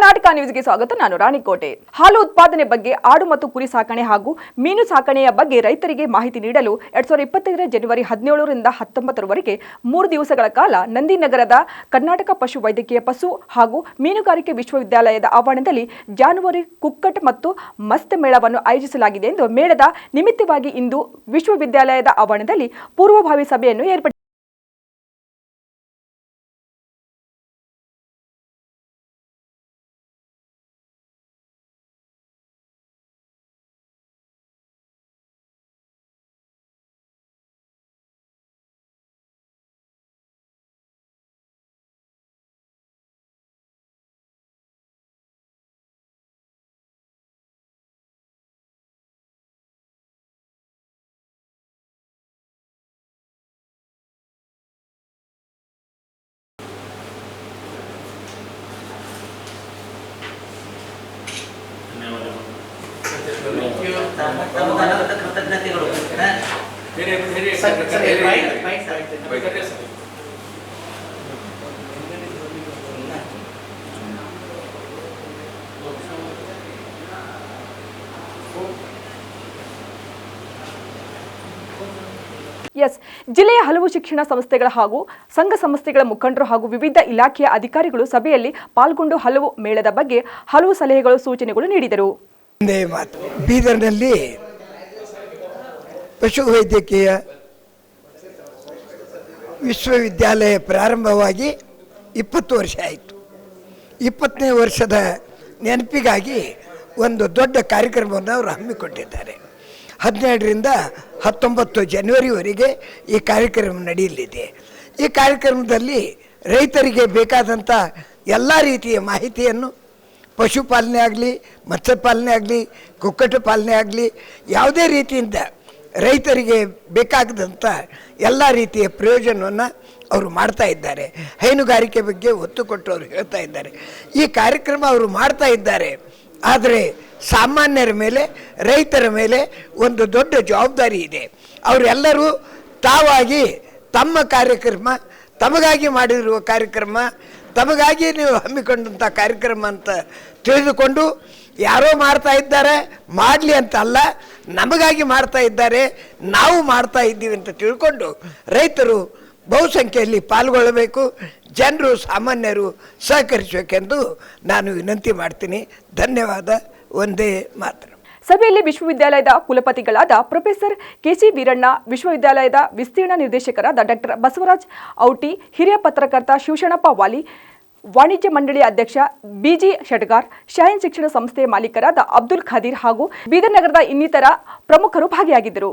ಕರ್ನಾಟಕ ನ್ಯೂಸ್ಗೆ ಸ್ವಾಗತ. ನಾನು ರಾಣಿಕೋಟೆ. ಹಾಲು ಉತ್ಪಾದನೆ ಬಗ್ಗೆ ಆಡು ಮತ್ತು ಕುರಿ ಸಾಕಣೆ ಹಾಗೂ ಮೀನು ಸಾಕಣೆಯ ಬಗ್ಗೆ ರೈತರಿಗೆ ಮಾಹಿತಿ ನೀಡಲು ಎರಡ್ ಸಾವಿರದ ಇಪ್ಪತ್ತೈದರ ಜನವರಿ ಹದಿನೇಳರಿಂದ ಹತ್ತೊಂಬತ್ತರವರೆಗೆ ಮೂರು ದಿವಸಗಳ ಕಾಲ ನಂದಿನಗರದ ಕರ್ನಾಟಕ ಪಶು ವೈದ್ಯಕೀಯ ಪಶು ಹಾಗೂ ಮೀನುಗಾರಿಕೆ ವಿಶ್ವವಿದ್ಯಾಲಯದ ಆವರಣದಲ್ಲಿ ಜಾನುವಾರು, ಕುಕ್ಕಟ್ ಮತ್ತು ಮಸ್ತ್ ಮೇಳವನ್ನು ಆಯೋಜಿಸಲಾಗಿದೆ ಎಂದು ಮೇಳದ ನಿಮಿತ್ತವಾಗಿ ಇಂದು ವಿಶ್ವವಿದ್ಯಾಲಯದ ಆವರಣದಲ್ಲಿ ಪೂರ್ವಭಾವಿ ಸಭೆಯನ್ನು ಏರ್ಪಡಿಸಿದೆ ಕೃತಜ್ಞತೆಗಳು. ಎಸ್ ಜಿಲ್ಲೆಯ ಹಲವು ಶಿಕ್ಷಣ ಸಂಸ್ಥೆಗಳ ಹಾಗೂ ಸಂಘ ಸಂಸ್ಥೆಗಳ ಮುಖಂಡರು ಹಾಗೂ ವಿವಿಧ ಇಲಾಖೆಯ ಅಧಿಕಾರಿಗಳು ಸಭೆಯಲ್ಲಿ ಪಾಲ್ಗೊಂಡು ಹಲವು ಮೇಳದ ಬಗ್ಗೆ ಹಲವು ಸಲಹೆಗಳು ಸೂಚನೆಗಳು ನೀಡಿದರು. ಒಂದೇ ಮಾತು. ಬೀದರ್ನಲ್ಲಿ ಪಶುವೈದ್ಯಕೀಯ ವಿಶ್ವವಿದ್ಯಾಲಯ ಪ್ರಾರಂಭವಾಗಿ ಇಪ್ಪತ್ತು ವರ್ಷ ಆಯಿತು. ಇಪ್ಪತ್ತನೇ ವರ್ಷದ ನೆನಪಿಗಾಗಿ ಒಂದು ದೊಡ್ಡ ಕಾರ್ಯಕ್ರಮವನ್ನು ಅವರು ಹಮ್ಮಿಕೊಂಡಿದ್ದಾರೆ. ಹದಿನೇಳರಿಂದ ಹತ್ತೊಂಬತ್ತು ಜನವರಿವರೆಗೆ ಈ ಕಾರ್ಯಕ್ರಮ ನಡೆಯಲಿದೆ. ಈ ಕಾರ್ಯಕ್ರಮದಲ್ಲಿ ರೈತರಿಗೆ ಬೇಕಾದಂಥ ಎಲ್ಲ ರೀತಿಯ ಮಾಹಿತಿಯನ್ನು ಪಶುಪಾಲನೆ ಆಗಲಿ, ಮತ್ಸ್ಯಪಾಲನೆ ಆಗಲಿ ಕುಕ್ಕಟ ಪಾಲನೆ ಆಗಲಿ, ಯಾವುದೇ ರೀತಿಯಿಂದ ರೈತರಿಗೆ ಬೇಕಾಗದಂಥ ಎಲ್ಲ ರೀತಿಯ ಪ್ರಯೋಜನವನ್ನು ಅವರು ಮಾಡ್ತಾ ಇದ್ದಾರೆ. ಹೈನುಗಾರಿಕೆ ಬಗ್ಗೆ ಒತ್ತು ಕೊಟ್ಟು ಅವರು ಹೇಳ್ತಾ ಇದ್ದಾರೆ. ಈ ಕಾರ್ಯಕ್ರಮ ಅವರು ಮಾಡ್ತಾ ಇದ್ದಾರೆ. ಆದರೆ ಸಾಮಾನ್ಯರ ಮೇಲೆ, ರೈತರ ಮೇಲೆ ಒಂದು ದೊಡ್ಡ ಜವಾಬ್ದಾರಿ ಇದೆ. ಅವರೆಲ್ಲರೂ ತಾವಾಗಿ ತಮ್ಮ ಕಾರ್ಯಕ್ರಮ, ತಮಗಾಗಿ ಮಾಡಿರುವ ಕಾರ್ಯಕ್ರಮ ತಮಗಾಗಿ ನೀವು ಹಮ್ಮಿಕೊಂಡಂಥ ಕಾರ್ಯಕ್ರಮ ಅಂತ ತಿಳಿದುಕೊಂಡು ಯಾರೋ ಮಾಡ್ತಾ ಇದ್ದಾರೆ, ಮಾಡಲಿ ಅಂತ ಅಲ್ಲ, ನಮಗಾಗಿ ಮಾಡ್ತಾ ಇದ್ದಾರೆ, ನಾವು ಮಾಡ್ತಾ ಇದ್ದೀವಿ ಅಂತ ತಿಳ್ಕೊಂಡು ರೈತರು ಬಹುಸಂಖ್ಯೆಯಲ್ಲಿ ಪಾಲ್ಗೊಳ್ಳಬೇಕು, ಜನರು ಸಾಮಾನ್ಯರು ಸಹಕರಿಸಬೇಕೆಂದು ನಾನು ವಿನಂತಿ ಮಾಡ್ತೀನಿ. ಧನ್ಯವಾದ, ಒಂದೇ ಮಾತ್ರ. ಸಭೆಯಲ್ಲಿ ವಿಶ್ವವಿದ್ಯಾಲಯದ ಕುಲಪತಿಗಳಾದ ಪ್ರೊಫೆಸರ್ ಕೆಸಿ ವೀರಣ್ಣ, ವಿಶ್ವವಿದ್ಯಾಲಯದ ವಿಸ್ತೀರ್ಣ ನಿರ್ದೇಶಕರಾದ ಡಾಕ್ಟರ್ ಬಸವರಾಜ್ ಔಟಿ, ಹಿರಿಯ ಪತ್ರಕರ್ತ ಶಿವಶಣಪ್ಪ ವಾಲಿ, ವಾಣಿಜ್ಯ ಮಂಡಳಿ ಅಧ್ಯಕ್ಷ ಬಿಜಿ ಶೆಟ್ಗಾರ್ ಶಾಯನ್ ಶಿಕ್ಷಣ ಸಂಸ್ಥೆಯ ಮಾಲೀಕರಾದ ಅಬ್ದುಲ್ ಖದೀರ್ ಹಾಗೂ ಬೀದರ್ ನಗರದ ಇನ್ನಿತರ ಪ್ರಮುಖರು ಭಾಗಿಯಾಗಿದ್ದರು.